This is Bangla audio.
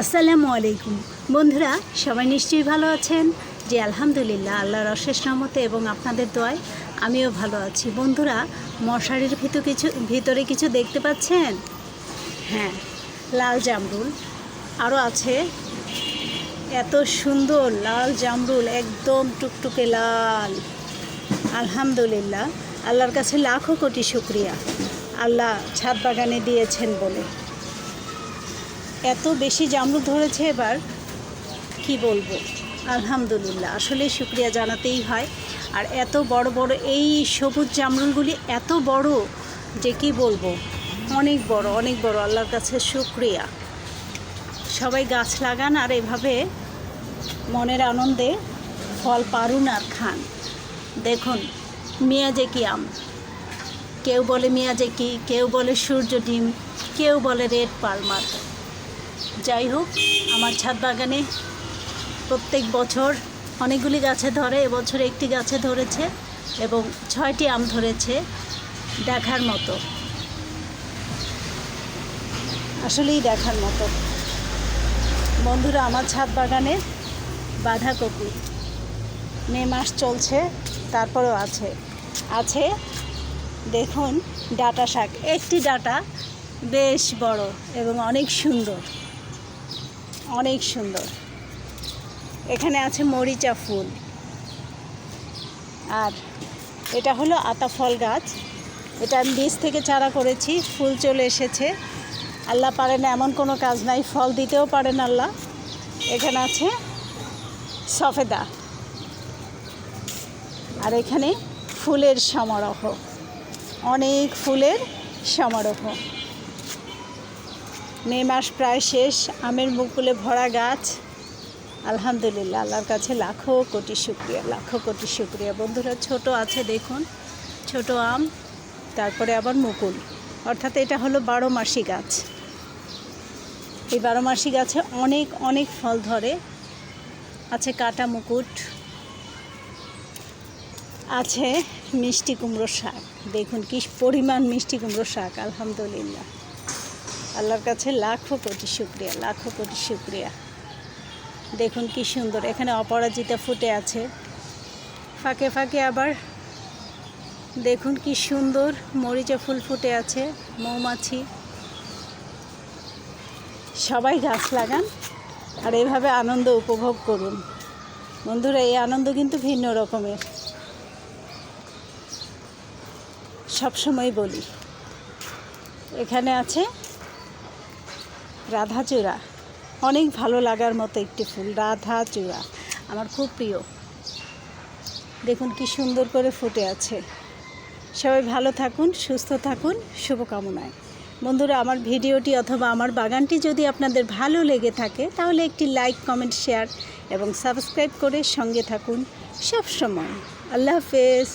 আসসালামু আলাইকুম। বন্ধুরা, সবাই নিশ্চয়ই ভালো আছেন? জি, আলহামদুলিল্লাহ, আল্লাহর অশেষ রহমতে এবং আপনাদের দোয়ায় আমিও ভালো আছি। বন্ধুরা, মশারির ভিতর কিছু, ভিতরে কিছু দেখতে পাচ্ছেন? হ্যাঁ লাল জামরুল। আরও আছে। এত সুন্দর লাল জামরুল, একদম টুকটুকে লাল। আলহামদুলিল্লাহ, আল্লাহর কাছে লাখো কোটি শুক্রিয়া। আল্লাহ ছাদ বাগানে দিয়েছেন বলে। এত বেশি জামরুল ধরেছে এবার, কি বলব? আলহামদুলিল্লাহ, আসলে শুক্রিয়া জানাতেই হয়। আর এত বড় বড় এই সবুজ জামরুলগুলি এত বড় যে কি বলব? অনেক বড় অনেক বড়, আল্লাহর কাছে শুক্রিয়া। সবাই গাছ লাগান আর এভাবে মনের আনন্দে ফল পারুন আর খান। দেখুন মিয়াজেকি আম? কেউ বলে মিয়াজেকি কেউ বলে সূর্য ডিম, কেউ বলে রেড পালমার। যাই হোক, আমার ছাদ বাগানে প্রত্যেক বছর অনেকগুলি গাছে ধরে, এবছর একটি গাছে ধরেছে এবং ছয়টি আম ধরেছে দেখার মতো। আসলেই দেখার মতো। বন্ধুরা, আমার ছাদ বাগানে বাঁধাকপি। মে মাস চলছে, তারপরেও আছে। আছে, দেখুন, ডাটা শাক। একটি ডাটা বেশ বড় এবং অনেক সুন্দর। অনেক সুন্দর। এখানে আছে মরিচা ফুল। আর এটা হলো আতা ফল গাছ। এটা আমি বীজ থেকে চারা করেছি, ফুল চলে এসেছে। আল্লাহ পারে না এমন কোনো কাজ নাই, ফল দিতেও পারেন আল্লাহ। এখানে আছে সফেদা। আর এখানে ফুলের সমারোহ। অনেক ফুলের সমারোহ। মে মাস প্রায় শেষ, আমের মুকুলে ভরা গাছ। আলহামদুলিল্লাহ, আল্লাহর কাছে লাখো কোটি শুক্রিয়া, লাখো কোটি শুক্রিয়া। বন্ধুরা, ছোট আছে দেখুন, ছোট আম, তারপরে আবার মুকুল। অর্থাৎ এটা হলো বারো মাসি গাছ। এই বারো মাসি গাছে অনেক অনেক ফল ধরে। আছে কাটা মুকুট, আছে মিষ্টি কুমড়ো শাক। দেখুন, কি পরিমাণ মিষ্টি কুমড়ো শাক, আলহামদুলিল্লাহ। আল্লাহর কাছে লাখো কোটি শুক্রিয়া, লাখো কোটি শুক্রিয়া। দেখুন কি সুন্দর, এখানে অপরাজিতা ফুটে আছে। ফাঁকে ফাঁকে আবার দেখুন কি সুন্দর মরিচা ফুল ফুটে আছে, মৌমাছি। সবাই গাছ লাগান আর এভাবে আনন্দ উপভোগ করুন। বন্ধুরা, এই আনন্দ কিন্তু ভিন্ন রকমের। সবসময় বলি, এখানে আছে রাধাচূড়া। অনেক ভালো লাগার মতো একটি ফুল, রাধাচূড়া, আমার খুব প্রিয়। দেখুন কি সুন্দর করে ফুটে আছে। সবাই ভালো থাকুন, সুস্থ থাকুন, শুভকামনায়। বন্ধুরা, আমার ভিডিওটি অথবা আমার বাগানটি যদি আপনাদের ভালো লেগে থাকে, তাহলে একটি লাইক, কমেন্ট, শেয়ার এবং সাবস্ক্রাইব করে সঙ্গে থাকুন সব সময় আল্লাহ হাফেজ।